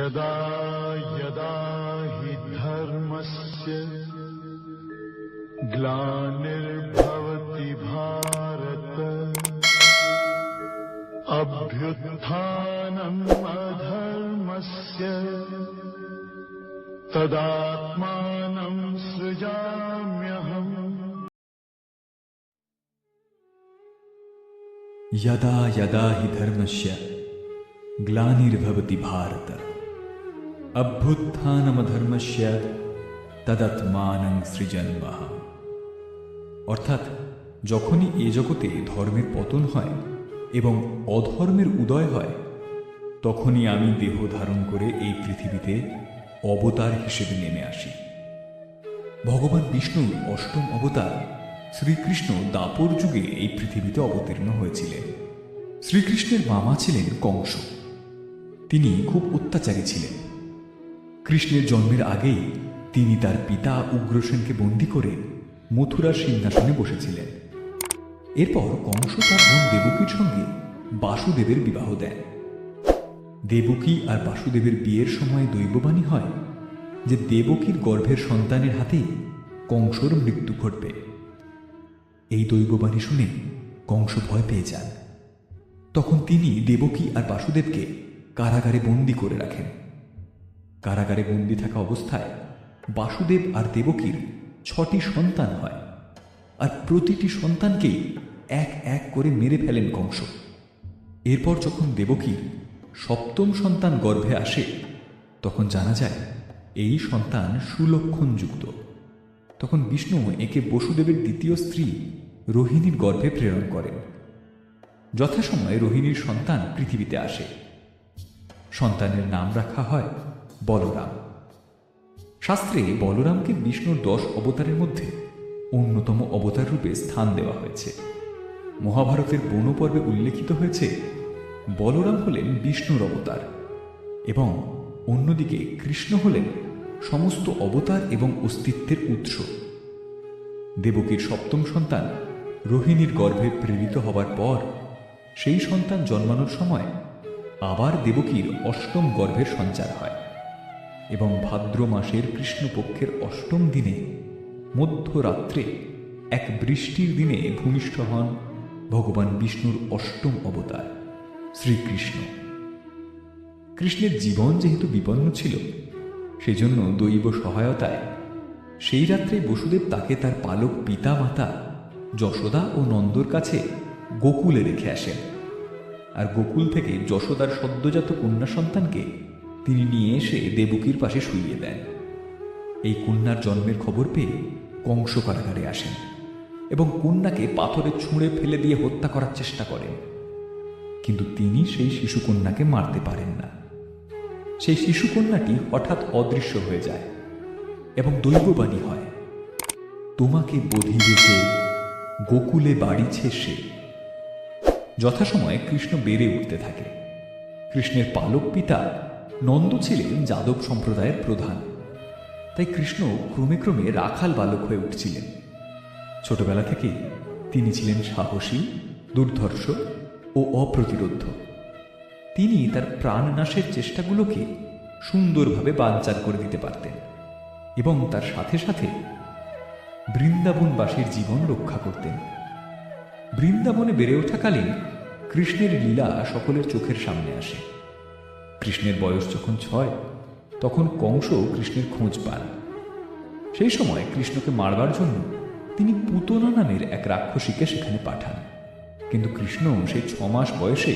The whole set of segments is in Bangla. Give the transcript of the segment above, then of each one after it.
यदा यदा हि धर्मस्य ग्लानिर्भवति भारत अभ्युत्थानम् अधर्मस्य तदात्मानम् सृजाम्यहम्। यदा यदा हि धर्मस्य ग्लानिर्भवति भारत অভ্যুত্থানমধর্মস্য তদাত্মানং সৃজন্মহ অর্থাৎ, যখনই এ জগতে ধর্মের পতন হয় এবং অধর্মের উদয় হয়, তখনই আমি দেহ ধারণ করে এই পৃথিবীতে অবতার হিসেবে নেমে আসি। ভগবান বিষ্ণুর অষ্টম অবতার, শ্রীকৃষ্ণ দাপর যুগে এই পৃথিবীতে অবতীর্ণ হয়েছিলেন। শ্রীকৃষ্ণের মামা ছিলেন কংস। তিনি খুব অত্যাচারী ছিলেন। কৃষ্ণের জন্মের আগেই তিনি তার পিতা উগ্রসেনকে বন্দী করে মথুরার সিংহাসনে বসেছিলেন। এরপর কংস তার বোন দেবকীর সঙ্গে বাসুদেবের বিবাহ দেন। দেবকী আর বাসুদেবের বিয়ের সময় দৈববাণী হয় যে দেবকীর গর্ভের সন্তানের হাতেই কংসর মৃত্যু ঘটবে। এই দৈববাণী শুনে কংস ভয় পেয়ে যান। তখন তিনি দেবকী আর বাসুদেবকে কারাগারে বন্দি করে রাখেন। কারাগারে বন্দি থাকা অবস্থায় বাসুদেব আর দেবকীর ছটি সন্তান হয় আর প্রতিটি সন্তানকেই এক এক করে মেরে ফেলেন কংস। এরপর যখন দেবকীর সপ্তম সন্তান গর্ভে আসে, তখন জানা যায় এই সন্তান সুলক্ষণযুক্ত। তখন বিষ্ণু একে বসুদেবের দ্বিতীয় স্ত্রী রোহিণীর গর্ভে প্রেরণ করেন। যথাসময়ে রোহিণীর সন্তান পৃথিবীতে আসে। সন্তানের নাম রাখা হয় বলরাম। শাস্ত্রে বলরামকে বিষ্ণুর দশ অবতারের মধ্যে অন্যতম অবতার রূপে স্থান দেওয়া হয়েছে। মহাভারতের বনপর্বে উল্লেখিত হয়েছে, বলরাম হলেন বিষ্ণুর অবতার এবং অন্যদিকে কৃষ্ণ হলেন সমস্ত অবতার এবং অস্তিত্বের উৎস। দেবকীর সপ্তম সন্তান রোহিণীর গর্ভে প্রেরিত হবার পর সেই সন্তান জন্মানোর সময় আবার দেবকীর অষ্টম গর্ভের সঞ্চার হয়। এবং ভাদ্র মাসের কৃষ্ণপক্ষের অষ্টম দিনে মধ্যরাত্রে এক বৃষ্টির দিনে ভূমিষ্ঠ হন ভগবান বিষ্ণুর অষ্টম অবতার, শ্রীকৃষ্ণ। কৃষ্ণের জীবন যেহেতু বিপন্ন ছিল, সেজন্য দৈব সহায়তায় সেই রাত্রে বসুদেব তাকে তার পালক পিতা মাতা যশোদা ও নন্দর কাছে গোকুলে রেখে আসেন। আর গোকুল থেকে যশোদার সদ্যজাত কন্যা সন্তানকে তিনি নিয়ে এসে দেবকীর পাশে শুইয়ে দেন। এই কন্যার জন্মের খবর পেয়ে কংস কারাগারে আসেন এবং কন্যাকে পাথরে ছুঁড়ে ফেলে দিয়ে হত্যা করার চেষ্টা করেন। কিন্তু তিনি সেই শিশুকন্যাকে মারতে পারেন না। সেই শিশুকন্যাটি হঠাৎ অদৃশ্য হয়ে যায় এবং দৈববাণী হয়, তোমাকে বধিবে যে গোকুলে বাড়িছে সে যথাসময়ে কৃষ্ণ বেড়ে উঠতে থাকে। কৃষ্ণের পালক পিতা নন্দ ছিলেন যাদব সম্প্রদায়ের প্রধান। তাই কৃষ্ণ ক্রমে ক্রমে রাখাল বালক হয়ে উঠছিলেন। ছোটবেলা থেকে তিনি ছিলেন সাহসী, দুর্ধর্ষ ও অপ্রতিরোধ্য। তিনি তার প্রাণনাশের চেষ্টাগুলোকে সুন্দরভাবে বানচাল করে দিতে পারতেন এবং তার সাথে সাথে বৃন্দাবনবাসীর জীবন রক্ষা করতেন। বৃন্দাবনে বেড়ে ওঠাকালীন কৃষ্ণের লীলা সকলের চোখের সামনে আসে। কৃষ্ণের বয়স যখন ছয়, তখন কংস কৃষ্ণের খোঁজ পান। সেই সময় কৃষ্ণকে মারবার জন্য তিনি পুতনা নামের এক রাক্ষসীকে সেখানে পাঠান। কিন্তু কৃষ্ণ সেই ছমাস বয়সে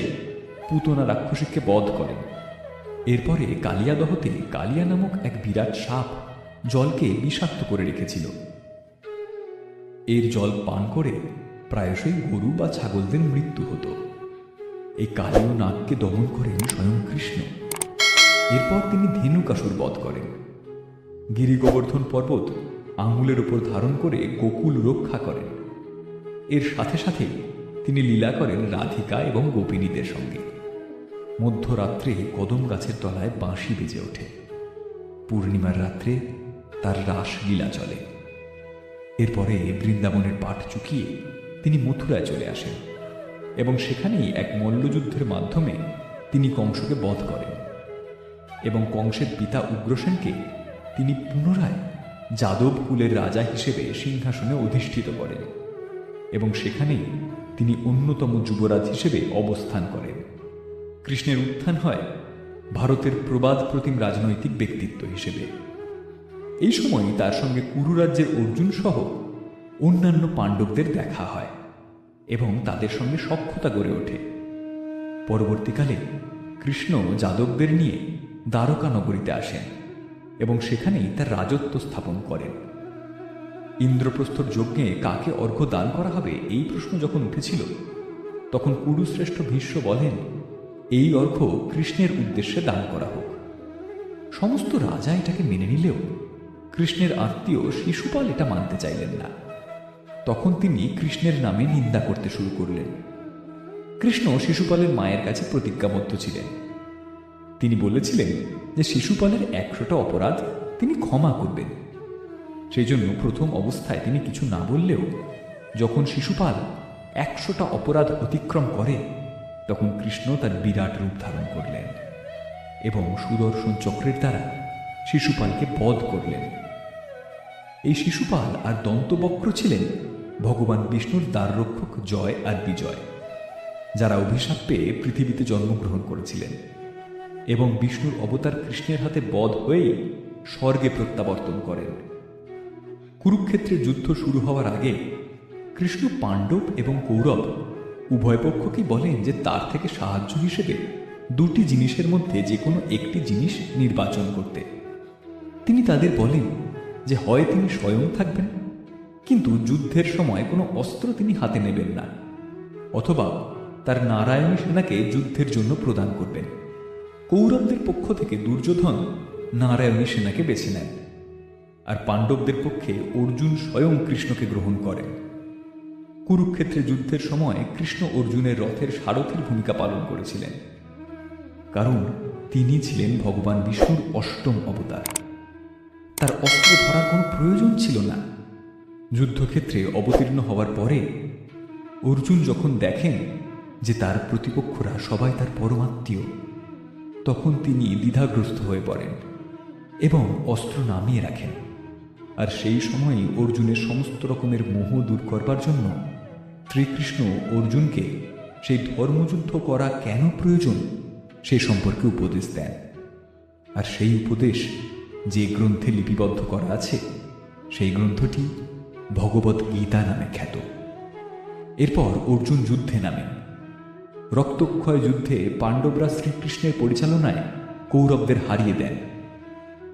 পুতনা রাক্ষসীকে বধ করেন। এরপরে কালিয়াদহতে কালিয়া নামক এক বিরাট সাপ জলকে বিষাক্ত করে রেখেছিল। এর জল পান করে প্রায়শই গরু বা ছাগলদের মৃত্যু হতো। এই কালীয় নাগকে দমন করেন স্বয়ং কৃষ্ণ। এরপর তিনি ধেনুকাসুর বধ করেন। গিরি গোবর্ধন পর্বত আঙুলের উপর ধারণ করে গোকুল রক্ষা করেন। এর সাথে সাথে তিনি লীলা করেন রাধিকা এবং গোপিনীদের সঙ্গে। মধ্যরাত্রে কদম গাছের তলায় বাঁশি বেজে ওঠে। পূর্ণিমার রাত্রে তার রাস লীলা চলে। এরপরে বৃন্দাবনের পাঠ চুকিয়ে তিনি মথুরায় চলে আসেন। এবং সেখানেই এক মল্লযুদ্ধের মাধ্যমে তিনি কংসকে বধ করেন এবং কংসের পিতা উগ্রসেনকে তিনি পুনরায় যাদব কুলের রাজা হিসেবে সিংহাসনে অধিষ্ঠিত করেন এবং সেখানেই তিনি অন্যতম যুবরাজ হিসেবে অবস্থান করেন। কৃষ্ণের উত্থান হয় ভারতের প্রবাদ প্রতিম রাজনৈতিক ব্যক্তিত্ব হিসেবে। এই সময় তার সঙ্গে কুরু রাজ্যের অর্জুন সহ অন্যান্য পাণ্ডবদের দেখা হয়। এবং তাদের সঙ্গে সখ্যতা গড়ে ওঠে। পরবর্তীকালে কৃষ্ণ যাদবদের নিয়ে দ্বারকা নগরীতে আসেন এবং সেখানেই তার রাজত্ব স্থাপন করেন। ইন্দ্রপ্রস্থর যজ্ঞে কাকে অর্ঘ্য দান করা হবে এই প্রশ্ন যখন উঠেছিল, তখন কুরুশ্রেষ্ঠ ভীষ্ম বলেন, এই অর্ঘ্য কৃষ্ণের উদ্দেশ্যে দান করা হোক। সমস্ত রাজা এটাকে মেনে নিলেও কৃষ্ণের আত্মীয় শিশুপাল এটা মানতে চাইলেন না। তখন তিনি কৃষ্ণের নামে নিন্দা করতে শুরু করলেন। কৃষ্ণ শিশুপালের মায়ের কাছে প্রতিজ্ঞাবদ্ধ ছিলেন। তিনি বলেছিলেন যে শিশুপালের একশোটা অপরাধ তিনি ক্ষমা করবেন। সেই জন্য প্রথম অবস্থায় তিনি কিছু না বললেও যখন শিশুপাল একশোটা অপরাধ অতিক্রম করে, তখন কৃষ্ণ তার বিরাট রূপ ধারণ করলেন এবং সুদর্শন চক্রের দ্বারা শিশুপালকে বধ করলেন। এই শিশুপাল আর দন্তবক্র ছিলেন ভগবান বিষ্ণুর দ্বাররক্ষক জয় আর বিজয়, যারা অভিশাপ পেয়ে পৃথিবীতে জন্মগ্রহণ করেছিলেন এবং বিষ্ণুর অবতার কৃষ্ণের হাতে বধ হয়েই স্বর্গে প্রত্যাবর্তন করেন। কুরুক্ষেত্রে যুদ্ধ শুরু হওয়ার আগে কৃষ্ণ পাণ্ডব এবং কৌরব উভয় পক্ষকেই বলেন যে তার থেকে সাহায্য হিসেবে দুটি জিনিসের মধ্যে যে কোনো একটি জিনিস নির্বাচন করতে। তিনি তাদের বলেন যে হয় তিনি স্বয়ং থাকবেন, কিন্তু যুদ্ধের সময় কোনো অস্ত্র তিনি হাতে নেবেন না, অথবা তার নারায়ণ সেনাকে যুদ্ধের জন্য প্রদান করবেন। কৌরবদের পক্ষ থেকে দুর্যোধন নারায়ণী সেনাকে বেছে নেন, আর পাণ্ডবদের পক্ষে অর্জুন স্বয়ং কৃষ্ণকে গ্রহণ করেন। কুরুক্ষেত্রে যুদ্ধের সময় কৃষ্ণ অর্জুনের রথের সারথীর ভূমিকা পালন করেছিলেন, কারণ তিনি ছিলেন ভগবান বিষ্ণুর অষ্টম অবতার। তার অস্ত্র ধরার কোনো প্রয়োজন ছিল না। যুদ্ধক্ষেত্রে অবতীর্ণ হওয়ার পরে অর্জুন যখন দেখেন যে তার প্রতিপক্ষরা সবাই তার পরমাত্মীয় তখন তিনি দ্বিধাগ্রস্ত হয়ে পড়েন এবং অস্ত্র নামিয়ে রাখেন। আর সেই সময়ই অর্জুনের সমস্ত রকমের মোহ দূর করবার জন্য শ্রীকৃষ্ণ অর্জুনকে সেই ধর্মযুদ্ধ করা কেন প্রয়োজন সে সম্পর্কে উপদেশ দেন। আর সেই উপদেশ যে গ্রন্থে লিপিবদ্ধ করা আছে, সেই গ্রন্থটি ভগবত গীতা নামে খ্যাত। এরপর অর্জুন যুদ্ধে নামেন। রক্তক্ষয় যুদ্ধে পাণ্ডবরা শ্রীকৃষ্ণের পরিচালনায় কৌরবদের হারিয়ে দেন।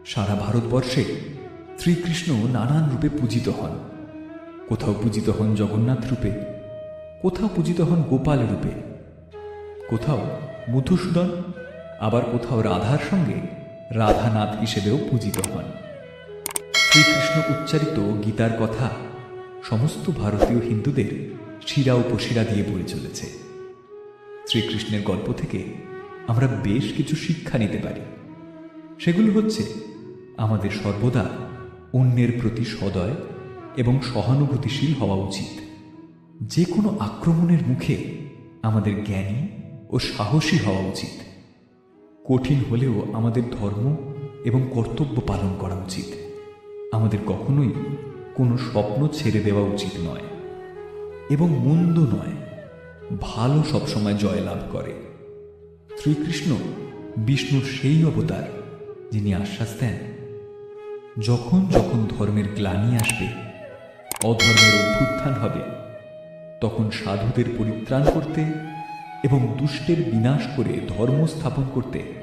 সারা ভারতবর্ষে শ্রীকৃষ্ণ নানান রূপে পূজিত হন। কোথাও পূজিত হন জগন্নাথ রূপে, কোথাও পূজিত হন গোপাল রূপে, কোথাও মধুসূদন, আবার কোথাও রাধার সঙ্গে রাধানাথ হিসেবেও পূজিত হন। শ্রীকৃষ্ণ উচ্চারিত গীতার কথা সমস্ত ভারতীয় হিন্দুদের শিরা উপশিরা দিয়ে বয়ে চলেছে। শ্রীকৃষ্ণের গল্প থেকে আমরা বেশ কিছু শিক্ষা নিতে পারি। সেগুলো হচ্ছে, আমাদের সর্বদা অন্যের প্রতি সদয় এবং সহানুভূতিশীল হওয়া উচিত। যে কোনো আক্রমণের মুখে আমাদের জ্ঞানী ও সাহসী হওয়া উচিত। কঠিন হলেও আমাদের ধর্ম এবং কর্তব্য পালন করা উচিত। আমাদের কখনোই কোনো স্বপ্ন ছেড়ে দেওয়া উচিত নয় এবং মন্দ নয়। ভালো সবসময় জয়লাভ করে। শ্রীকৃষ্ণ বিষ্ণুর সেই অবতার যিনি আশ্বাস দেন, যখন যখন ধর্মের গ্লানি আসবে, অধর্মের অভ্যুত্থান হবে, তখন সাধুদের পরিত্রাণ করতে এবং দুষ্টের বিনাশ করে ধর্ম স্থাপন করতে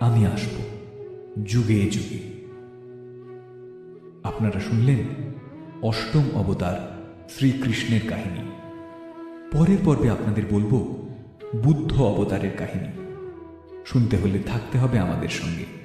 আমি আসব, যুগে যুগে। আপনারা শুনলেন অষ্টম অবতার শ্রীকৃষ্ণের কাহিনী। পরের পর্বে আপনাদের বলব বুদ্ধ অবতারের কাহিনী। শুনতে হলে থাকতে হবে আমাদের সঙ্গে।